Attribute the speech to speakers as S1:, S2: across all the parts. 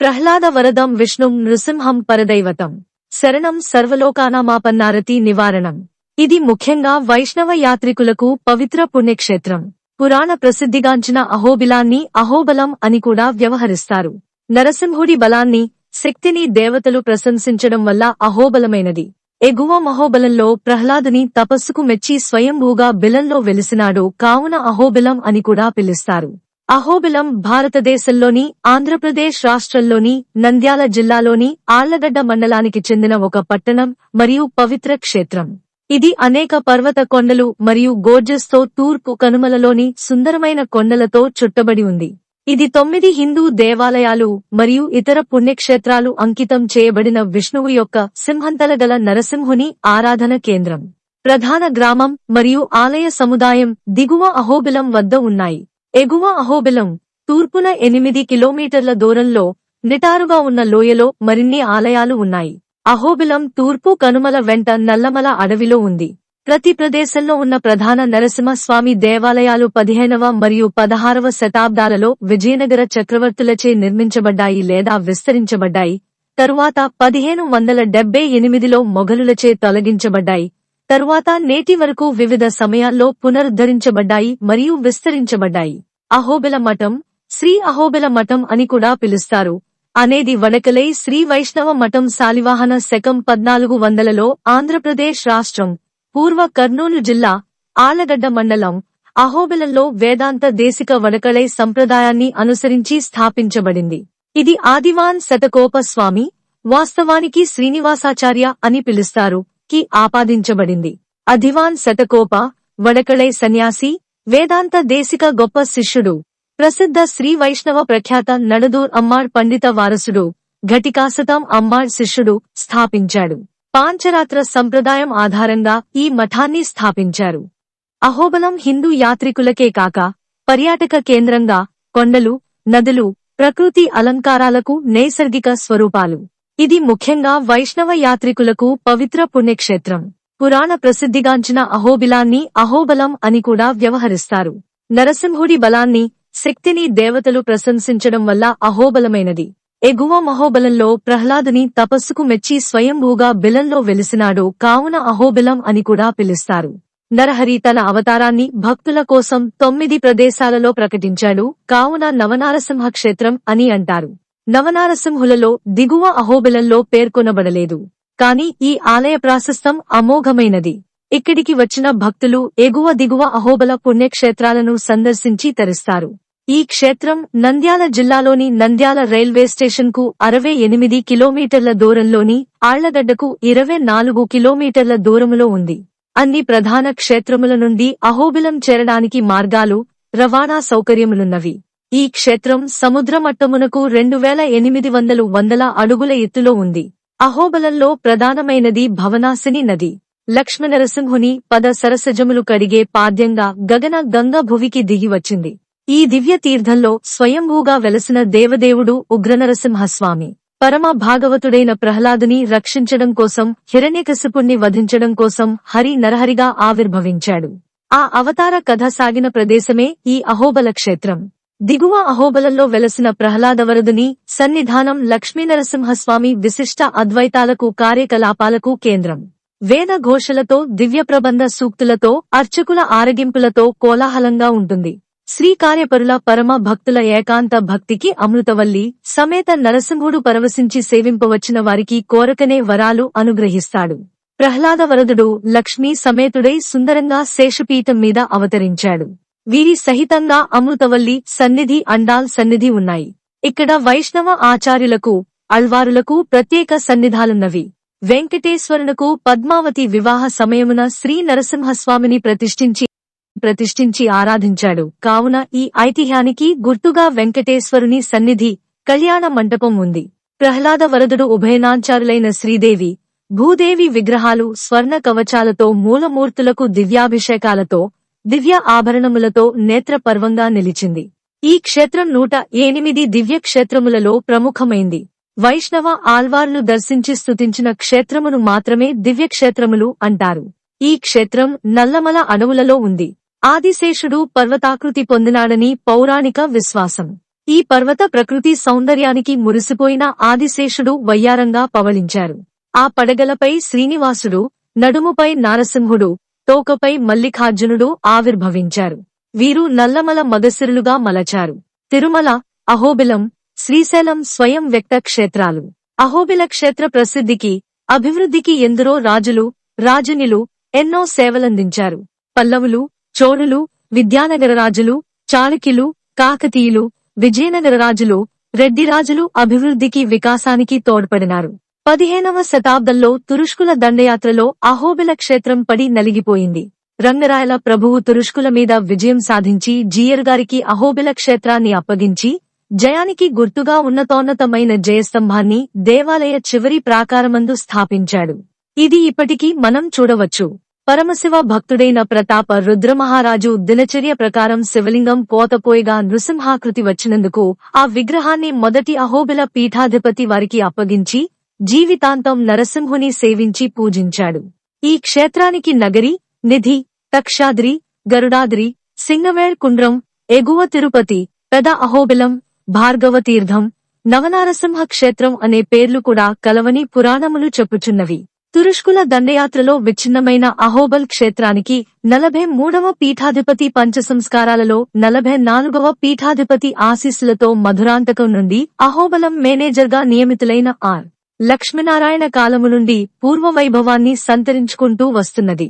S1: ప్రహ్లాద వరదం విష్ణుం నృసింహం పరదైవతం. శరణం సర్వలోకానామాపన్నారతి నివారణం. ఇది ముఖ్యంగా వైష్ణవ యాత్రికులకు పవిత్ర పుణ్యక్షేత్రం. పురాణ ప్రసిద్ధిగాంచిన అహోబిలాన్ని అహోబలం అని కూడా వ్యవహరిస్తారు. నరసింహుడి బలాన్ని శక్తిని దేవతలు ప్రశంసించడం వల్ల అహోబలమైనది. ఎగువ మహోబలంలో ప్రహ్లాదుని తపస్సుకు మెచ్చి స్వయంభూగా బిలంలో వెలిసినాడు కావున అహోబిలం అని కూడా పిలుస్తారు. అహోబిలం భారతదేశంలోని ఆంధ్రప్రదేశ్ రాష్ట్రంలోని నంద్యాల జిల్లాలోని ఆళ్ళగడ్డ మండలానికి చెందిన ఒక పట్టణం మరియు పవిత్ర క్షేత్రం. ఇది అనేక పర్వత కొండలు మరియు గోర్జెస్తో తూర్పు కనుమలలోని సుందరమైన కొండలతో చుట్టబడి ఉంది. ఇది తొమ్మిది హిందూ దేవాలయాలు మరియు ఇతర పుణ్యక్షేత్రాలు అంకితం చేయబడిన విష్ణువు యొక్క సింహంతలగల నరసింహుని ఆరాధన కేంద్రం. ప్రధాన గ్రామం మరియు ఆలయ సముదాయం దిగువ అహోబిలం వద్ద ఉన్నాయి. ఎగువ అహోబిలం తూర్పున ఎనిమిది కిలోమీటర్ల దూరంలో నిటారుగా ఉన్న లోయలో మరిన్ని ఆలయాలు ఉన్నాయి. అహోబిలం తూర్పు కనుమల వెంట నల్లమల అడవిలో ఉంది. ప్రతి ప్రదేశంలో ఉన్న ప్రధాన నరసింహస్వామి దేవాలయాలు పదిహేనవ మరియు పదహారవ శతాబ్దాలలో విజయనగర చక్రవర్తులచే నిర్మించబడ్డాయి లేదా విస్తరించబడ్డాయి. తరువాత పదిహేను వందల డెబ్బై ఎనిమిదిలో మొఘలులచే తొలగించబడ్డాయి. తరువాత నేటి వరకు వివిధ సమయాల్లో పునరుద్ధరించబడ్డాయి మరియు విస్తరించబడ్డాయి. అహోబెల మఠం శ్రీ అహోబెల మఠం అని కూడా పిలుస్తారు. అనేది వడకలై శ్రీ వైష్ణవ మఠం శాలివాహన శకం పద్నాలుగు వందలలో ఆంధ్రప్రదేశ్ రాష్ట్రం పూర్వ కర్నూలు జిల్లా ఆలగడ్డ మండలం అహోబిలంలో వేదాంత దేశిక వడకళై సంప్రదాయాన్ని అనుసరించి స్థాపించబడింది. ఇది ఆదివాన్ శతకోప స్వామి వాస్తవానికి శ్రీనివాసాచార్య అని పిలుస్తారు కి ఆపాదించబడింది. అధివాన్ శతకోప వడకళై సన్యాసి వేదాంత దేశిక గొప్ప శిష్యుడు. ప్రసిద్ధ శ్రీ వైష్ణవ ప్రఖ్యాత నడదూర్ అమ్మార్ పండిత వారసుడు ఘటికాసతం అమ్మార్ శిష్యుడు స్థాపించాడు. పాంచరాత్ర సంప్రదాయం ఆధారంగా ఈ మఠాన్ని స్థాపించారు. అహోబలం హిందూ యాత్రికులకే కాక పర్యాటక కేంద్రంగా కొండలు నదులు ప్రకృతి అలంకారాలకు నైసర్గిక స్వరూపాలు. ఇది ముఖ్యంగా వైష్ణవ యాత్రికులకు పవిత్ర పుణ్యక్షేత్రం. పురాణ ప్రసిద్ధిగాంచిన అహోబిలాన్ని అహోబలం అని కూడా వ్యవహరిస్తారు. నరసింహుడి బలాన్ని శక్తిని దేవతలు ప్రశంసించడం వల్ల అహోబలమైనది. ఎగువ మహోబలంలో ప్రహ్లాదుని తపస్సుకు మెచ్చి స్వయంభూగా బిలంలో వెలిసినాడు కావున అహోబిలం అని కూడా పిలుస్తారు. నరహరి తన అవతారాన్ని భక్తుల కోసం తొమ్మిది ప్రదేశాలలో ప్రకటించాడు కావున నవనారసింహ క్షేత్రం అని అంటారు. నవనారసింహులలో దిగువ అహోబిలంలో పేర్కొనబడలేదు. కాని ఈ ఆలయ ప్రాశస్తం అమోఘమైనది. ఇక్కడికి వచ్చిన భక్తులు ఎగువ దిగువ అహోబల పుణ్యక్షేత్రాలను సందర్శించి తరిస్తారు. ఈ క్షేత్రం నంద్యాల జిల్లాలోని నంద్యాల రైల్వే స్టేషన్కు అరవై ఎనిమిది కిలోమీటర్ల దూరంలోని ఆళ్ళగడ్డకు ఇరవై నాలుగు కిలోమీటర్ల దూరములో ఉంది. అన్ని ప్రధాన క్షేత్రముల నుండి అహోబిలం చేరడానికి మార్గాలు రవాణా సౌకర్యములున్నవి. ఈ క్షేత్రం సముద్ర మట్టమునకు రెండు వేల ఎనిమిది వందలు వందల అడుగుల ఎత్తులో ఉంది. అహోబలంలో ప్రధానమైనది భవనాసిని నది. లక్ష్మణరసింహుని పద సరసజములు కడిగే పాద్యంగా గగన గంగ భువికి దిగివచ్చింది ఈ దివ్య తీర్థంలో స్వయంభూగా వెలసిన దేవదేవుడు ఉగ్రనరసింహస్వామి. పరమ భాగవతుడైన ప్రహ్లాదుని రక్షించడం కోసం హిరణ్యకశిపుణ్ణి వధించడం కోసం హరి నరహరిగా ఆవిర్భవించాడు. ఆ అవతార కథ సాగిన ప్రదేశమే ఈ అహోబల క్షేత్రం. దిగువ అహోబలంలో వెలసిన ప్రహ్లాదవరదుని సన్నిధానం లక్ష్మీనరసింహస్వామి విశిష్ట అద్వైతాలకు కార్యకలాపాలకు కేంద్రం. వేద ఘోషలతో దివ్యప్రబంధ సూక్తులతో అర్చకుల ఆరగింపులతో కోలాహలంగా ఉంటుంది. శ్రీకార్యపరుల పరమ భక్తుల ఏకాంత భక్తికి అమృతవల్లి సమేత నరసింహుడు పరవశించి సేవింపవచ్చిన వారికి కోరకనే వరాలు అనుగ్రహిస్తాడు. ప్రహ్లాద వరదుడు లక్ష్మీ సమేతుడై సుందరంగా శేషపీఠం మీద అవతరించాడు. వీరి సహితంగా అమృతవల్లి సన్నిధి అండాల్ సన్నిధి ఉన్నాయి. ఇక్కడ వైష్ణవ ఆచార్యులకు అల్వారులకు ప్రత్యేక సన్నిధాలున్నవి. వెంకటేశ్వరునకు పద్మావతి వివాహ సమయమున శ్రీ నరసింహస్వామిని ప్రతిష్ఠించి ప్రతిష్ఠించి ఆరాధించాడు. కావున ఈ ఐతిహ్యానికి గుర్తుగా వెంకటేశ్వరుని సన్నిధి కళ్యాణ మంటపం ఉంది. ప్రహ్లాద వరదుడు ఉభయనాంచారులైన శ్రీదేవి భూదేవి విగ్రహాలు స్వర్ణ కవచాలతో మూలమూర్తులకు దివ్యాభిషేకాలతో దివ్య ఆభరణములతో నేత్రపర్వంగా నిలిచింది. ఈ క్షేత్రం నూట ఎనిమిది దివ్య క్షేత్రములలో ప్రముఖమైంది. వైష్ణవ ఆల్వార్లు దర్శించి స్థుతించిన క్షేత్రమును మాత్రమే దివ్యక్షేత్రములు అంటారు. ఈ క్షేత్రం నల్లమల అడవులలో ఉంది. ఆదిశేషుడు పర్వతాకృతి పొందినాడని పౌరాణిక విశ్వాసం. ఈ పర్వత ప్రకృతి సౌందర్యానికి మురిసిపోయిన ఆదిశేషుడు వయ్యారంగా పవళించారు. ఆ పడగలపై శ్రీనివాసుడు నడుముపై నారసింహుడు తోకపై మల్లికార్జునుడు ఆవిర్భవించారు. వీరు నల్లమల మగసిరులుగా మలచారు. తిరుమల అహోబిలం శ్రీశైలం స్వయం వ్యక్త క్షేత్రాలు. అహోబిల క్షేత్ర ప్రసిద్ధికి అభివృద్ధికి ఎందరో రాజులు రాజునిలు ఎన్నో సేవలందించారు. పల్లవులు చోళులు విద్యానగర రాజులు చాళుక్యులు కాకతీయులు విజయనగర రాజులు రెడ్డిరాజులు అభివృద్ధికి వికాసానికి తోడ్పడినారు. పదిహేనవ శతాబ్దంలో తురుష్కుల దండయాత్రలో అహోబిల క్షేత్రం పడి నలిగిపోయింది. రంగరాయల ప్రభువు తురుష్కుల మీద విజయం సాధించి జీయర్ గారికి అహోబిల క్షేత్రాన్ని అప్పగించి జయానికి గుర్తుగా ఉన్నతోన్నతమైన జయస్తంభాన్ని దేవాలయ చివరి ప్రాకారమందు స్థాపించాడు. ఇది ఇప్పటికీ మనం చూడవచ్చు. పరమశివ భక్తుడైన ప్రతాప రుద్రమహారాజు దినచర్య ప్రకారం శివలింగం పోతపోయిగా నృసింహాకృతి వచ్చినందుకు ఆ విగ్రహాన్ని మొదటి అహోబిల పీఠాధిపతి వారికి అప్పగించి జీవితాంతం నరసింహుని సేవించి పూజించాడు. ఈ క్షేత్రానికి నగరి నిధి తక్షాద్రి గరుడాద్రి సింగవేర్ కుండ్రం ఎగువ తిరుపతి పెద అహోబిలం భార్గవతీర్థం నవనారసింహ క్షేత్రం అనే పేర్లు కూడా కలవని పురాణములు చెప్పుచున్నవి. తురుష్కుల దండయాత్రలో విచ్ఛిన్నమైన అహోబల్ క్షేత్రానికి నలభై మూడవ పీఠాధిపతి పంచసంస్కారాలలో నలభై నాలుగవ పీఠాధిపతి ఆశీస్సులతో మధురాంతకం నుండి అహోబలం మేనేజర్గా నియమితులైన ఆర్. లక్ష్మీనారాయణ కాలము నుండి పూర్వ వైభవాన్ని సంతరించుకుంటూ వస్తున్నది.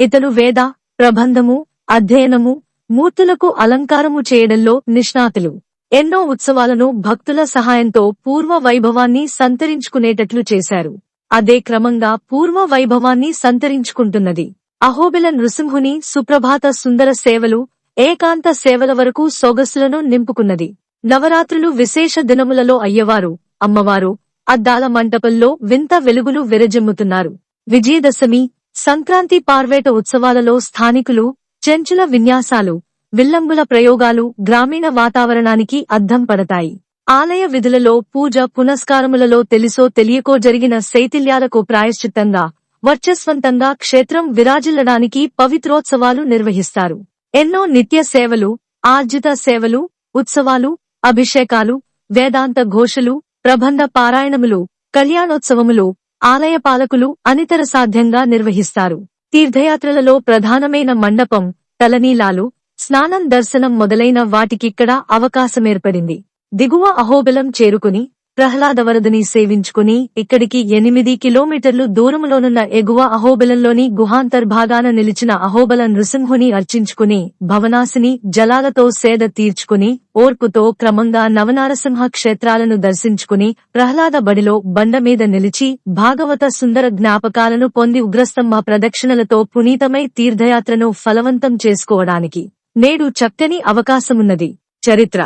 S1: ఇతను వేద ప్రబంధము అధ్యయనము మూర్తులకు అలంకారము చేయడంలో నిష్ణాతులు. ఎన్నో ఉత్సవాలను భక్తుల సహాయంతో పూర్వ వైభవాన్ని సంతరించుకునేటట్లు చేశారు. అదే క్రమంగా పూర్వ వైభవాన్ని సంతరించుకుంటున్నది. అహోబిల నృసింహుని సుప్రభాత సుందర సేవలు ఏకాంత సేవల వరకు సొగసులను నింపుకున్నది. నవరాత్రులు విశేష దినములలో అయ్యవారు అమ్మవారు అద్దాల మంటపంలో వింత వెలుగులు విరజిమ్ముతున్నారు. విజయదశమి సంక్రాంతి పార్వేట ఉత్సవాలలో స్థానికులు చెంచుల విన్యాసాలు విల్లంబుల ప్రయోగాలు గ్రామీణ వాతావరణానికి అద్దం పడతాయి. ఆలయ విధులలో పూజ పునస్కారములలో తెలిసో తెలియకో జరిగిన శైథిల్యాలకు ప్రాయశ్చిత్తంగా వర్చస్వంతంగా క్షేత్రం విరాజిల్లడానికి పవిత్రోత్సవాలు నిర్వహిస్తారు. ఎన్నో నిత్య సేవలు ఆర్జిత సేవలు ఉత్సవాలు అభిషేకాలు వేదాంత ఘోషలు ప్రబంధ పారాయణములు కళ్యాణోత్సవములు ఆలయ పాలకులు అనితర సాధ్యంగా నిర్వహిస్తారు. తీర్థయాత్రలలో ప్రధానమైన మండపం తలనీలాలు స్నానం దర్శనం మొదలైన వాటికిక్కడ అవకాశమేర్పడింది. దిగువ అహోబిలం చేరుకుని ప్రహ్లాదవరదని సేవించుకుని ఇక్కడికి ఎనిమిది కిలోమీటర్లు దూరములోనున్న ఎగువ అహోబలంలోని గుహాంతర్భాగాన నిలిచిన అహోబల నృసింహుని అర్చించుకుని భవనాసిని జలాలతో సేద తీర్చుకుని ఓర్పుతో క్రమంగా నవనారసింహ క్షేత్రాలను దర్శించుకుని ప్రహ్లాద బడిలో బండమీద నిలిచి భాగవత సుందర జ్ఞాపకాలను పొంది ఉగ్రస్తంభ ప్రదక్షిణలతో పునీతమై తీర్థయాత్రను ఫలవంతం చేసుకోవడానికి నేడు చక్కని అవకాశమున్నది. చరిత్ర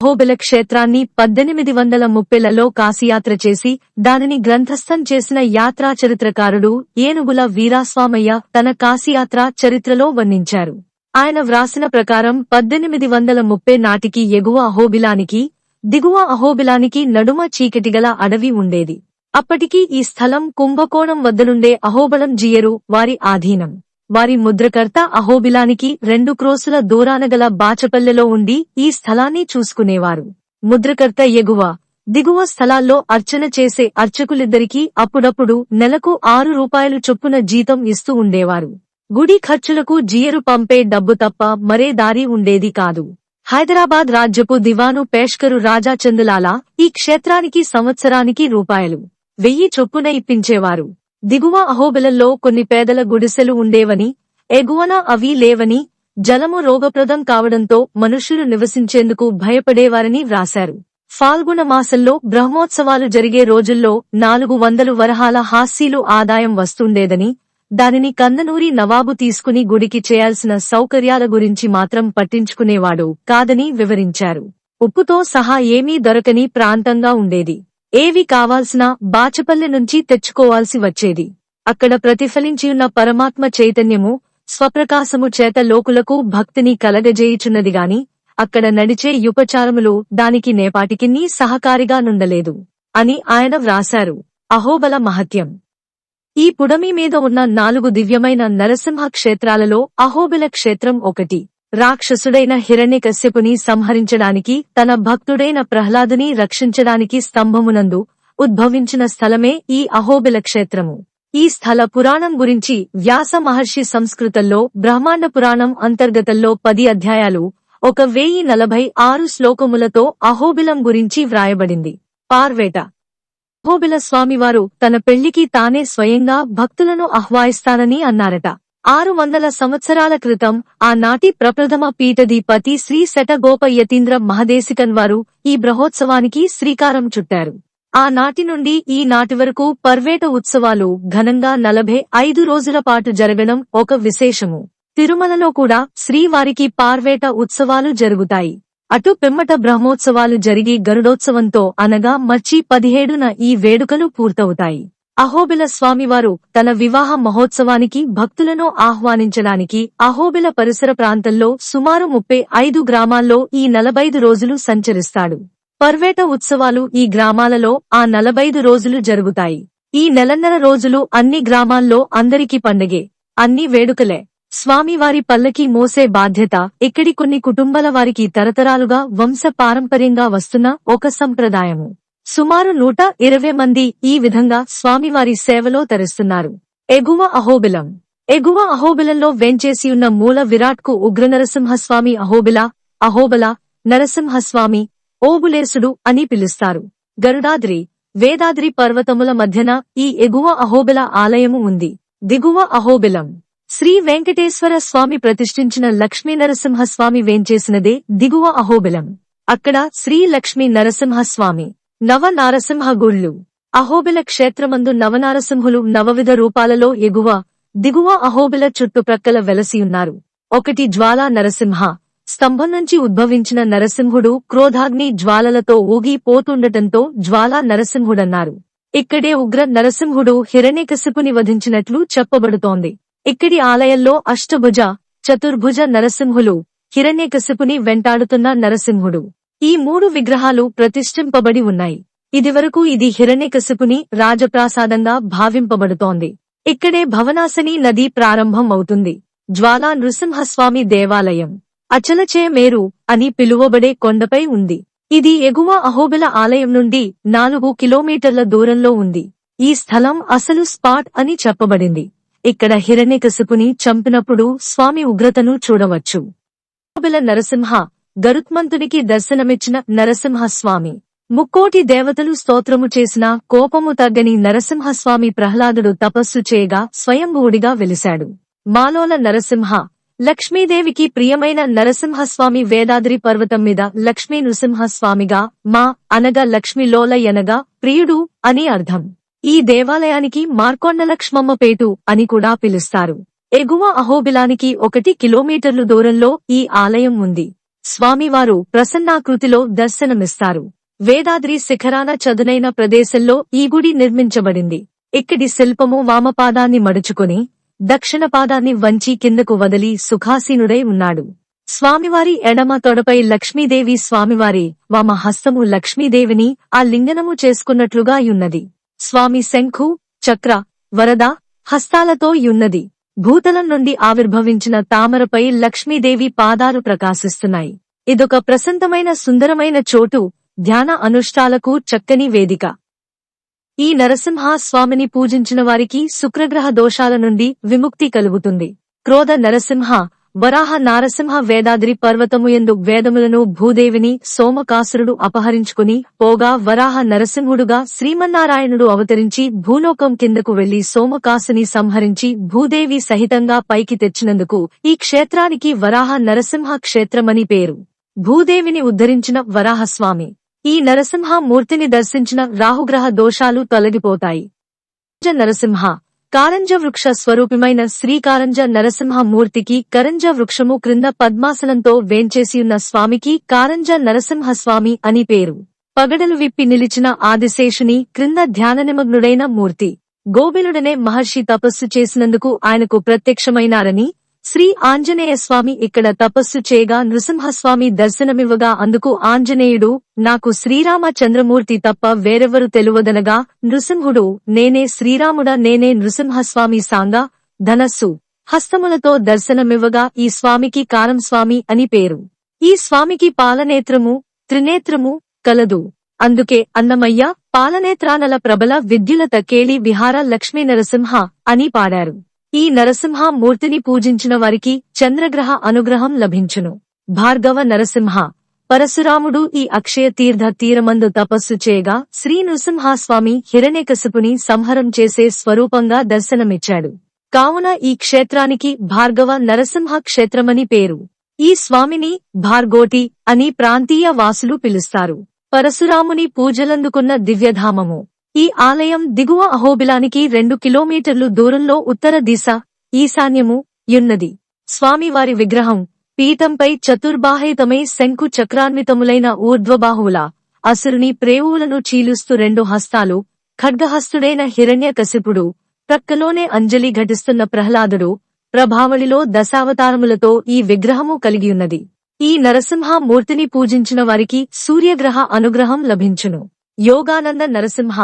S1: అహోబిల క్షేత్రాన్ని పద్దెనిమిది వందల ముప్పెలలో కాశీయాత్ర చేసి దానిని గ్రంథస్థం చేసిన యాత్రా చరిత్రకారుడు ఏనుగుల వీరాస్వామయ్య తన కాశీయాత్ర చరిత్రలో వర్ణించారు. ఆయన వ్రాసిన ప్రకారం పద్దెనిమిది వందల ముప్పై నాటికి ఎగువ అహోబిలానికి దిగువ అహోబిలానికి నడుమ చీకటిగల అడవి ఉండేది. అప్పటికి ఈ స్థలం కుంభకోణం వద్దనుండే అహోబలం జియరు వారి ఆధీనం. వారి ముద్రకర్త అహోబిలానికి రెండు క్రోసుల దూరానగల బాచపల్లెలో ఉండి ఈ స్థలాన్ని చూసుకునేవారు. ముద్రకర్త ఎగువ దిగువ స్థలాల్లో అర్చన చేసే అర్చకులిద్దరికీ అప్పుడప్పుడు నెలకు ఆరు రూపాయలు చొప్పున జీతం ఇస్తూ ఉండేవారు. గుడి ఖర్చులకు జీయరు పంపే డబ్బు తప్ప మరే దారి ఉండేది కాదు. హైదరాబాద్ రాజ్యపు దివాను పేష్కరు రాజా చందులాల ఈ క్షేత్రానికి సంవత్సరానికి రూపాయలు. వెయ్యి చొప్పున ఇప్పించేవారు. దిగువ అహోబిలల్లో కొన్ని పేదల గుడిసెలు ఉండేవని ఎగువన అవి లేవని జలము రోగప్రదం కావడంతో మనుషులు నివసించేందుకు భయపడేవారని వ్రాశారు. ఫాల్గుణ మాసంలో బ్రహ్మోత్సవాలు జరిగే రోజుల్లో నాలుగు వందలు వరహాల హాస్సీలు ఆదాయం వస్తుండేదని దానిని కందనూరి నవాబు తీసుకుని గుడికి చేయాల్సిన సౌకర్యాల గురించి మాత్రం పట్టించుకునేవాడు కాదని వివరించారు. ఉప్పుతో సహా ఏమీ దొరకని ప్రాంతంగా ఉండేది. ఏవి కావాల్సినా బాచపల్లె నుంచి తెచ్చుకోవాల్సి వచ్చేది. అక్కడ ప్రతిఫలించియున్న పరమాత్మ చైతన్యము స్వప్రకాశము చేత లోకులకు భక్తిని కలగజేయుచున్నదిగాని అక్కడ నడిచే యుపచారములు దానికి నేపాటికిన్నీ సహకారిగా నుండలేదు అని ఆయన వ్రాశారు. అహోబల మహత్యం. ఈ పుడమి మీద ఉన్న నాలుగు దివ్యమైన నరసింహ క్షేత్రాలలో అహోబిల క్షేత్రం ఒకటి. రాక్షసుడైన హిరణ్యకశ్యపుని సంహరించడానికి తన భక్తుడైన ప్రహ్లాదుని రక్షించడానికి స్తంభమునందు ఉద్భవించిన స్థలమే ఈ అహోబిల క్షేత్రము. ఈ స్థల పురాణం గురించి వ్యాస మహర్షి సంస్కృతంలో బ్రహ్మాండ పురాణం అంతర్గతంలో పది అధ్యాయాలు ఒక వెయ్యి నలభై ఆరు శ్లోకములతో అహోబిలం గురించి వ్రాయబడింది. పార్వేట. అహోబిల స్వామివారు తన పెళ్ళికి తానే స్వయంగా భక్తులను ఆహ్వాయిస్తానని అన్నారట. ఆరు వందల సంవత్సరాల క్రితం ఆనాటి ప్రప్రథమ పీఠధీపతి శ్రీ శటగోప యతీంద్ర మహదేశికన్ వారు ఈ బ్రహోత్సవానికి శ్రీకారం చుట్టారు. ఆనాటి నుండి ఈ నాటి వరకు పర్వేట ఉత్సవాలు ఘనంగా నలభై ఐదు రోజుల పాటు జరగడం ఒక విశేషము. తిరుమలలో కూడా శ్రీవారికి పార్వేట ఉత్సవాలు జరుగుతాయి. అటు పిమ్మట బ్రహ్మోత్సవాలు జరిగి గరుడోత్సవంతో అనగా మర్చి పదిహేడున ఈ వేడుకలు పూర్తవుతాయి. అహోబిల స్వామివారు తన వివాహ మహోత్సవానికి భక్తులను ఆహ్వానించడానికి అహోబిల పరిసర ప్రాంతంలో సుమారు ముప్పై ఐదు గ్రామాల్లో ఈ నలభైదు రోజులు సంచరిస్తాడు. పర్వేట ఉత్సవాలు ఈ గ్రామాలలో ఆ నలభైదు రోజులు జరుగుతాయి. ఈ నెలన్నర రోజులు అన్ని గ్రామాల్లో అందరికీ పండగే అన్ని వేడుకలే. స్వామివారి పల్లకి మోసే బాధ్యత ఇక్కడి కొన్ని కుటుంబాల వారికి తరతరాలుగా వంశ పారంపర్యంగా వస్తున్న ఒక సంప్రదాయము. సుమారు నూట ఇరవై మంది ఈ విధంగా స్వామివారి సేవలో తరిస్తున్నారు. ఎగువ అహోబిలం. ఎగువ అహోబిలంలో వెంచేసి ఉన్న మూల విరాట్కు ఉగ్రనరసింహస్వామి అహోబిల అహోబల నరసింహస్వామి ఓబులేసుడు అని పిలుస్తారు. గరుడాద్రి వేదాద్రి పర్వతముల మధ్యన ఈ ఎగువ అహోబిల ఆలయము ఉంది. దిగువ అహోబిలం. శ్రీ వెంకటేశ్వర స్వామి ప్రతిష్ఠించిన లక్ష్మీ నరసింహస్వామి వేంచేసినదే దిగువ అహోబిలం. అక్కడ శ్రీ లక్ష్మీ నరసింహస్వామి నవ గుళ్ళు అహోబిల క్షేత్రమందు నవనారసింహులు నవవిధ రూపాలలో ఎగువ దిగువ అహోబిల చుట్టుప్రక్కల వెలసియున్నారు. ఒకటి జ్వాలా నరసింహ. స్తంభం నుంచి ఉద్భవించిన నరసింహుడు క్రోధాగ్ని జ్వాలలతో ఊగి పోతుండటంతో జ్వాలా నరసింహుడన్నారు. ఇక్కడే ఉగ్ర నరసింహుడు హిరణ్యకశిపుని వధించినట్లు చెప్పబడుతోంది. ఇక్కడి ఆలయంలో అష్టభుజ చతుర్భుజ నరసింహులు హిరణ్యకశిపుని వెంటాడుతున్న నరసింహుడు. ఈ మూడు విగ్రహాలు ప్రతిష్ఠింపబడి ఉన్నాయి. ఇదివరకు ఇది హిరణ్యకశిపుని రాజప్రాసాదంగా భావింపబడుతోంది. ఇక్కడే భవనాశని నది ప్రారంభం అవుతుంది జ్వాలా నృసింహస్వామి దేవాలయం. అచలచే మేరు అని పిలువబడే కొండపై ఉంది. ఇది ఎగువ అహోబిల ఆలయం నుండి నాలుగు కిలోమీటర్ల దూరంలో ఉంది. ఈ స్థలం అసలు స్పాట్ అని చెప్పబడింది. ఇక్కడ హిరణ్యకశిపుని చంపినప్పుడు స్వామి ఉగ్రతను చూడవచ్చు. అహోబిల నరసింహ గరుత్మంతునికి దర్శనమిచ్చిన నరసింహస్వామి. ముక్కోటి దేవతలు స్తోత్రము చేసిన కోపము తగ్గని నరసింహస్వామి ప్రహ్లాదుడు తపస్సు చేయగా స్వయంభూడిగా వెలిశాడు. మాలోల నరసింహ లక్ష్మీదేవికి ప్రియమైన నరసింహస్వామి వేదాద్రి పర్వతం మీద లక్ష్మీ నృసింహస్వామిగా మా అనగా లక్ష్మీలోల ప్రియుడు అని అర్థం. ఈ దేవాలయానికి మార్కొండలక్ష్మమ్మపేటు అని కూడా పిలుస్తారు. ఎగువ అహోబిలానికి ఒకటి కిలోమీటర్లు దూరంలో ఈ ఆలయం ఉంది. స్వామివారు ప్రసన్నాకృతిలో దర్శనమిస్తారు. వేదాద్రి శిఖరాన చదునైన ప్రదేశంలో ఈ గుడి నిర్మించబడింది. ఇక్కడి శిల్పము వామపాదాన్ని మడుచుకుని దక్షిణ పాదాన్ని వంచి కిందకు వదిలి సుఖాసీనుడై ఉన్నాడు. స్వామివారి ఎడమ తొడపై లక్ష్మీదేవి స్వామివారి వామ హస్తము లక్ష్మీదేవిని ఆ లింగనము చేసుకున్నట్లుగా యున్నది. స్వామి శంఖు చక్ర వరద హస్తాలతో యున్నది. భూతలం నుండి ఆవిర్భవించిన తామరపై లక్ష్మీదేవి పాదాలు ప్రకాశిస్తున్నాయి. ఇదొక ప్రశాంతమైన సుందరమైన చోటు ధ్యాన అనుష్ఠాలకు చక్కని వేదిక. ఈ నరసింహ స్వామిని పూజించిన వారికి శుక్రగ్రహ దోషాల నుండి విముక్తి కలుగుతుంది. క్రోధ నరసింహ వరాహ నారసింహ వేదాద్రి పర్వతముయందు వేదములను భూదేవిని సోమకాసురుడు అపహరించుకుని పోగా వరాహ నరసింహుడుగా శ్రీమన్నారాయణుడు అవతరించి భూలోకం కిందకు వెళ్ళి సోమకాసుని సంహరించి భూదేవి సహితంగా పైకి తెచ్చినందుకు ఈ క్షేత్రానికి వరాహ నరసింహ క్షేత్రమని పేరు. భూదేవిని ఉద్ధరించిన వరాహస్వామి. ఈ నరసింహ మూర్తిని దర్శించిన రాహుగ్రహ దోషాలు తొలగిపోతాయి. నరసింహ. కారంజ వృక్ష స్వరూపమైన శ్రీకారంజ నరసింహమూర్తికి కరంజ వృక్షము క్రింద పద్మాసనంతో వేంచేసియున్న స్వామికి కారంజ నరసింహ స్వామి అని పేరు. పగడలు విప్పి నిలిచిన ఆదిశేషుని క్రింద ధ్యాన నిమగ్నుడైన మూర్తి. గోబిలుడనే మహర్షి తపస్సు చేసినందుకు ఆయనకు ప్రత్యక్షమైనారని శ్రీ ఆంజనేయస్వామి ఇక్కడ తపస్సు చేయగా నృసింహస్వామి దర్శనమివ్వగా అందుకు ఆంజనేయుడు నాకు శ్రీరామచంద్రమూర్తి తప్ప వేరెవరు తెలువదనగా నృసింహుడు నేనే శ్రీరాముడా నేనే నృసింహస్వామి సాంగా ధనస్సు హస్తములతో దర్శనమివ్వగా ఈ స్వామికి కారం స్వామి అని పేరు. ఈ స్వామికి పాలనేత్రము త్రినేత్రము కలదు. అందుకే అన్నమయ్య పాలనేత్రానల ప్రబల విద్యులత కేళి విహార లక్ష్మీ నరసింహ అని పాడారు. ఈ నరసింహ మూర్తిని పూజించిన వారికి చంద్రగ్రహ అనుగ్రహం లభించును. భార్గవ నరసింహ పరశురాముడు ఈ అక్షయ తీర్థ తీరమందు తపస్సు చేయగా శ్రీ నృసింహస్వామి హిరణ్యకశిపుని సంహరం చేసే స్వరూపంగా దర్శనమిచ్చాడు. కావున ఈ క్షేత్రానికి భార్గవ నరసింహ క్షేత్రమని పేరు. ఈ స్వామిని భార్గోటి అని ప్రాంతీయ వాసులు పిలుస్తారు. పరశురాముని పూజలందుకున్న దివ్యధామము. ఈ ఆలయం దిగువ అహోబిలానికి రెండు కిలోమీటర్లు దూరంలో ఉత్తర దిశ ఈశాన్యము యున్నది. స్వామివారి విగ్రహం పీఠంపై చతుర్బాహితమై శంకు చక్రాన్వితములైన ఊర్ధ్వబాహువుల అసురుని ప్రేవులను చీలుస్తూ రెండు హస్తాలు ఖడ్గహస్తుడైన హిరణ్య కశిపుడు ప్రక్కలోనే అంజలి ఘటిస్తున్న ప్రహ్లాదుడు ప్రభావళిలో దశావతారములతో ఈ విగ్రహము కలిగియున్నది. ఈ నరసింహ మూర్తిని పూజించిన వారికి సూర్యగ్రహ అనుగ్రహం లభించును. యోగానంద నరసింహ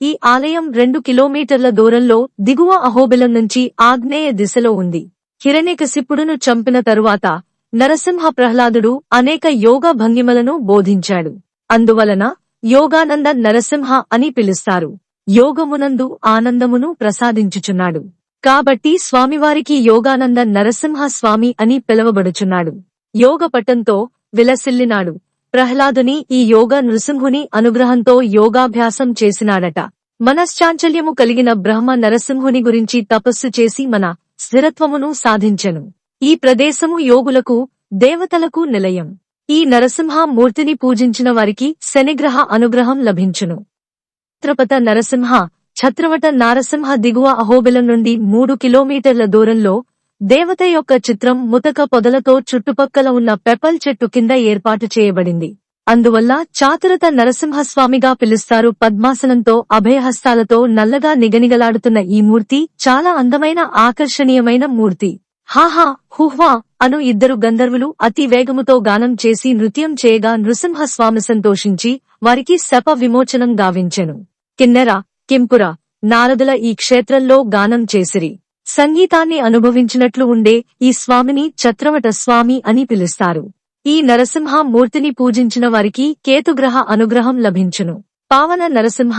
S1: ఈ ఆలయం రెండు కిలోమీటర్ల దూరంలో దిగువ అహోబిలం నుంచి ఆగ్నేయ దిశలో ఉంది. హిరణ్యకశిపుడును చంపిన తరువాత నరసింహ ప్రహ్లాదుడు అనేక యోగ భంగిమలను బోధించాడు. అందువలన యోగానంద నరసింహ అని పిలుస్తారు. యోగమునందు ఆనందమును ప్రసాదించుచున్నాడు. కాబట్టి స్వామివారికి యోగానంద నరసింహ స్వామి అని పిలువబడుచున్నాడు. యోగ పటంతో విలసిల్లినాడు. ప్రహ్లాదుని ఈ యోగ నృసింహుని అనుగ్రహంతో యోగాభ్యాసం చేసినాడట. మనశ్చాంచల్యము కలిగిన బ్రహ్మ నరసింహుని గురించి తపస్సు చేసి మన స్థిరత్వమును సాధించెను. ఈ ప్రదేశము యోగులకు దేవతలకు నిలయం. ఈ నరసింహ మూర్తిని పూజించిన వారికి శనిగ్రహ అనుగ్రహం లభించును. ఛత్రపత నరసింహ ఛత్రవట నారసింహ దిగువ అహోబిలం నుండి మూడు కిలోమీటర్ల దూరంలో దేవత యొక్క చిత్రం ముతక పొదలతో చుట్టుపక్కల ఉన్న పెపల్ చెట్టు కింద ఏర్పాటు చేయబడింది. అందువల్ల చాతురత నరసింహస్వామిగా పిలుస్తారు పద్మాసనంతో అభయహస్తాలతో నల్లగా నిగనిగలాడుతున్న ఈ మూర్తి చాలా అందమైన ఆకర్షణీయమైన మూర్తి. హాహా హుహ్వా అను ఇద్దరు గంధర్వులు అతి వేగముతో గానం చేసి నృత్యం చేయగా నృసింహస్వామి సంతోషించి వారికి శప విమోచనం గావించెను. కిన్నెర కింపుర నారదుల ఈ క్షేత్రంలో గానం చేసిరి. సంగీతాన్ని అనుభవించినట్లు ఉండే ఈ స్వామిని చత్రవట స్వామి అని పిలుస్తారు. ఈ నరసింహ మూర్తిని పూజించిన వారికి కేతుగ్రహ అనుగ్రహం లభించును. పావన నరసింహ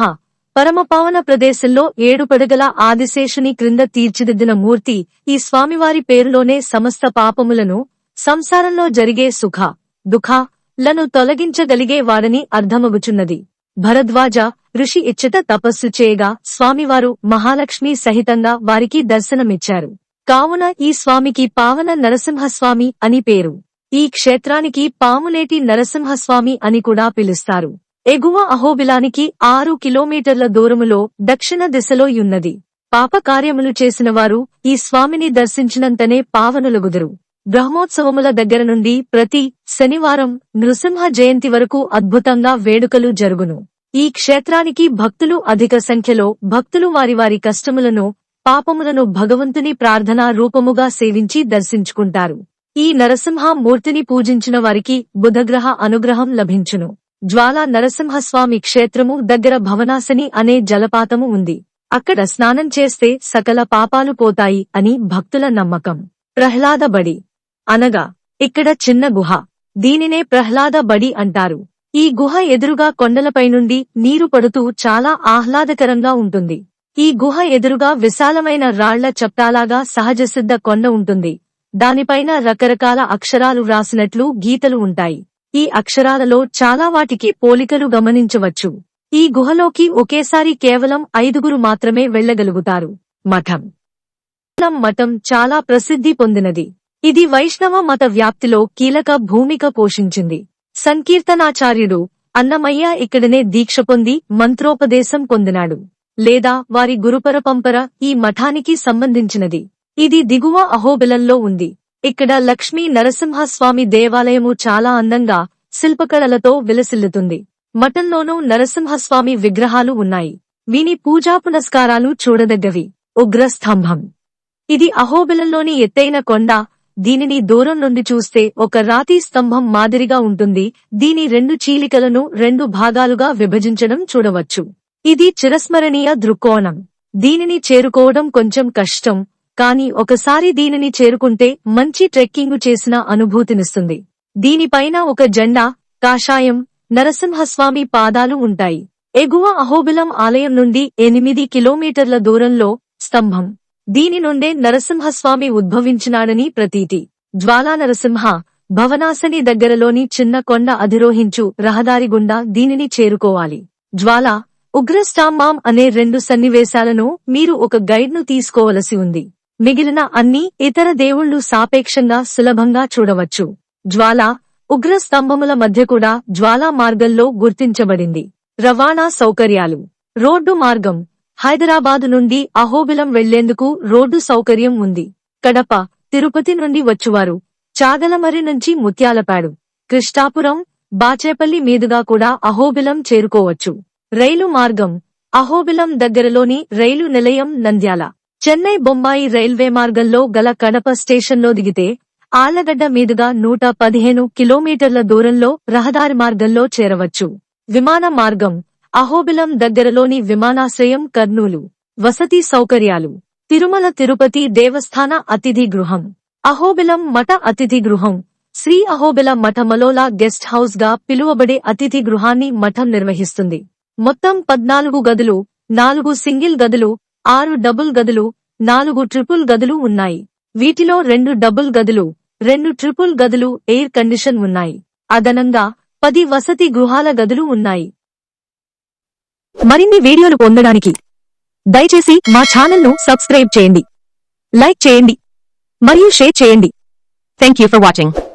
S1: పరమపావన ప్రదేశంలో ఏడుపడగల ఆదిశేషుని క్రింద తీర్చిదిద్దిన మూర్తి ఈ స్వామివారి పేరులోనే సమస్త పాపములను సంసారంలో జరిగే సుఖ దుఃఖ లను తొలగించగలిగే వాడని అర్థమగుచున్నది. భరద్వాజ ఋషి ఇచ్చట తపస్సు చేయగా స్వామివారు మహాలక్ష్మి సహితంగా వారికి దర్శనమిచ్చారు. కావున ఈ స్వామికి పావన నరసింహస్వామి అని పేరు. ఈ క్షేత్రానికి పాములేటి నరసింహస్వామి అని కూడా పిలుస్తారు. ఎగువ అహోబిలానికి ఆరు కిలోమీటర్ల దూరములో దక్షిణ దిశలో యున్నది పాపకార్యములు చేసినవారు ఈ స్వామిని దర్శించినంతనే పావనులగుదురు. బ్రహ్మోత్సవముల దగ్గర నుండి ప్రతి శనివారం నృసింహ జయంతి వరకు అద్భుతంగా వేడుకలు జరుగును. ఈ క్షేత్రానికి భక్తులు అధిక సంఖ్యలో భక్తులు వారి వారి కష్టములను పాపములను భగవంతుని ప్రార్థనా రూపముగా సేవించి దర్శించుకుంటారు. ఈ నరసింహ మూర్తిని పూజించిన వారికి బుధగ్రహ అనుగ్రహం లభించును. జ్వాలా నరసింహస్వామి క్షేత్రము దగ్గర భవనాశని అనే జలపాతము ఉంది. అక్కడ స్నానం చేస్తే సకల పాపాలు పోతాయి అని భక్తుల నమ్మకం. ప్రహ్లాదబడి అనగా ఇక్కడ చిన్న గుహ. దీనినే ప్రహ్లాద బడి అంటారు. ఈ గుహ ఎదురుగా కొండలపై నుండి నీరు పడుతూ చాలా ఆహ్లాదకరంగా ఉంటుంది. ఈ గుహ ఎదురుగా విశాలమైన రాళ్ళ చప్టాలాగా సహజసిద్ధ కొండ ఉంటుంది. దానిపైన రకరకాల అక్షరాలు వ్రాసినట్లు గీతలు ఉంటాయి. ఈ అక్షరాలలో చాలా వాటికి పోలికలు గమనించవచ్చు. ఈ గుహలోకి ఒకేసారి కేవలం ఐదుగురు మాత్రమే వెళ్ళగలుగుతారు మఠం. మఠం చాలా ప్రసిద్ధి పొందినది. ఇది వైష్ణవ మత వ్యాప్తిలో కీలక భూమిక పోషించింది. సంకీర్తనాచార్యుడు అన్నమయ్య ఇక్కడనే దీక్ష పొంది మంత్రోపదేశం పొందినాడు. లేదా వారి గురుపరపంపర ఈ మఠానికి సంబంధించినది. ఇది దిగువ అహోబిలంలో ఉంది. ఇక్కడ లక్ష్మీ నరసింహస్వామి దేవాలయము చాలా అందంగా శిల్పకళలతో విలసిల్లుతుంది. మఠంలోనూ నరసింహస్వామి విగ్రహాలు ఉన్నాయి. వీని పూజా పునస్కారాలు చూడదగ్గవి. ఉగ్రస్తంభం. ఇది అహోబిలంలోని ఎత్తైన కొండ దీనిని దూరం నుండి చూస్తే ఒక రాతి స్తంభం మాదిరిగా ఉంటుంది. దీని రెండు చీలికలను రెండు భాగాలుగా విభజించడం చూడవచ్చు. ఇది చిరస్మరణీయ దృక్కోణం. దీనిని చేరుకోవడం కొంచెం కష్టం కానీ ఒకసారి దీనిని చేరుకుంటే మంచి ట్రెక్కింగ్ చేసిన అనుభూతినిస్తుంది దీనిపైన ఒక జెండా కాషాయం నరసింహస్వామి పాదాలు ఉంటాయి. ఎగువ అహోబిలం ఆలయం నుండి ఎనిమిది కిలోమీటర్ల దూరంలో స్తంభం. దీని నుండే నరసింహస్వామి ఉద్భవించినాడని ప్రతీతి. జ్వాలా నరసింహ భవనాసని దగ్గరలోని చిన్న కొండ అధిరోహించు రహదారి గుండా దీనిని చేరుకోవాలి. జ్వాల ఉగ్రస్టామ్మాం అనే రెండు సన్నివేశాలను మీరు ఒక గైడ్ను తీసుకోవలసి ఉంది. మిగిలిన అన్ని ఇతర దేవుళ్ళు సాపేక్షంగా సులభంగా చూడవచ్చు. జ్వాల ఉగ్ర స్తంభముల మధ్య కూడా జ్వాలా మార్గంలో గుర్తించబడింది. రవాణా సౌకర్యాలు. రోడ్డు మార్గం. హైదరాబాదు నుండి అహోబిలం వెళ్ళేందుకు రోడ్డు సౌకర్యం ఉంది. కడప తిరుపతి నుండి వచ్చువారు. చాగలమరి నుంచి ముత్యాలపాడు కృష్ణాపురం బాచేపల్లి మీదుగా కూడా అహోబిలం చేరుకోవచ్చు. రైలు మార్గం అహోబిలం దగ్గరలోని రైలు నిలయం నంద్యాల. చెన్నై బొంబాయి రైల్వే మార్గంలో గల కడప స్టేషన్లో దిగితే ఆళ్ళగడ్డ మీదుగా నూట పదిహేను కిలోమీటర్ల దూరంలో రహదారి మార్గంలో చేరవచ్చు. విమాన మార్గం అహోబిలం దగ్గరలోని విమానాశ్రయం కర్నూలు. వసతి సౌకర్యాలు. తిరుమల తిరుపతి దేవస్థాన అతిథి గృహం. అహోబిలం మఠ అతిథి గృహం. శ్రీ అహోబిల మఠ మలోలా గెస్ట్ హౌస్గా పిలువబడే అతిథి గృహాన్ని మఠం నిర్వహిస్తుంది. మొత్తం పద్నాలుగు గదులు నాలుగు సింగిల్ గదులు ఆరు డబుల్ గదులు నాలుగు ట్రిపుల్ గదులు ఉన్నాయి. వీటిలో రెండు డబుల్ గదులు రెండు ట్రిపుల్ గదులు ఎయిర్ కండిషన్ ఉన్నాయి. అదనంగా పది వసతి గృహాల గదులు ఉన్నాయి. మరిన్ని వీడియోలు పొందడానికి దయచేసి మా ఛానల్ను సబ్స్క్రైబ్ చేయండి లైక్ చేయండి మరియు షేర్ చేయండి
S2: థ్యాంక్ ఫర్ వాచింగ్.